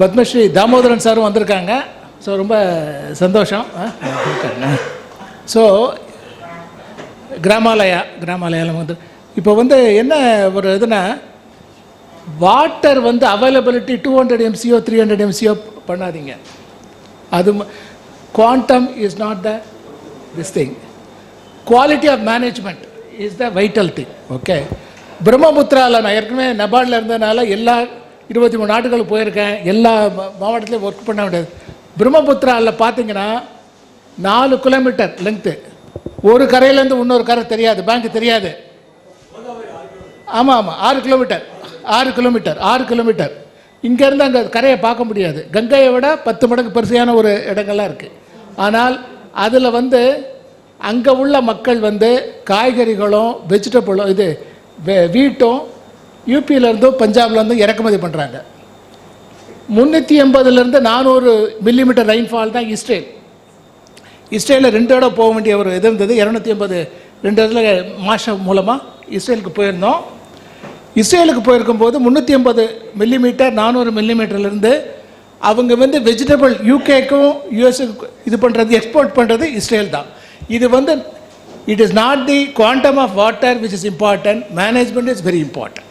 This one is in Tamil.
பத்மஸ்ரீ தாமோதரன் சாரும் வந்திருக்காங்க. ஸோ ரொம்ப சந்தோஷம். ஸோ கிராமாலயா கிராமாலயாவில் வந்து இப்போ வந்து என்ன ஒரு இதுனா வாட்டர் வந்து availability two hundred MCO three hundred MCO பண்ணாதீங்க. அது quantum is not the this thing quality of management is the vital thing okay பிரம்மபுத்திராவில் நான் ஏற்கனவே நபார்டில் இருந்ததுனால எல்லா இருபத்தி மூணு நாட்டுகளுக்கு போயிருக்கேன். எல்லா மாவட்டத்திலையும் ஒர்க் பண்ண முடியாது. பிரம்மபுத்திராவில் பார்த்தீங்கன்னா நாலு கிலோமீட்டர் லென்த்து ஒரு கரையிலேருந்து இன்னொரு கரை தெரியாது. பேங்க் தெரியாது. ஆமாம் ஆமாம் ஆறு கிலோமீட்டர் ஆறு கிலோமீட்டர் ஆறு கிலோமீட்டர் இங்கேருந்து அங்கே கரையை பார்க்க முடியாது. கங்கையை விட பத்து மடங்கு பெருசையான ஒரு இடங்கள்லாம் இருக்குது ஆனால் அதில் வந்து அங்கே உள்ள மக்கள் வந்து காய்கறிகளும் வெஜிடபிளும் இது வீட்டும் யூபியிலேருந்தோ பஞ்சாப்லேருந்தோ இறக்குமதி பண்ணுறாங்க முந்நூற்றி எண்பதுலேருந்து நானூறு மில்லிமீட்டர் ரெயின்ஃபால் தான் இஸ்ரேல் இஸ்ரேலில் ரெண்டு இடம் போக வேண்டிய ஒரு இது இருந்தது. இரநூத்தி எண்பது ரெண்டு இடத்துல மாஷம் மூலமாக இஸ்ரேலுக்கு போயிருந்தோம். இஸ்ரேலுக்கு போயிருக்கும்போது முந்நூற்றி எண்பது மில்லிமீட்டர் நானூறு மில்லிமீட்டர்லேருந்து அவங்க வந்து வெஜிடபிள் யூகேக்கும் யூஎஸ்க்கு இது பண்ணுறது எக்ஸ்போர்ட் பண்ணுறது இஸ்ரேல் தான். இது வந்து it is not the quantum of water which is important management is very important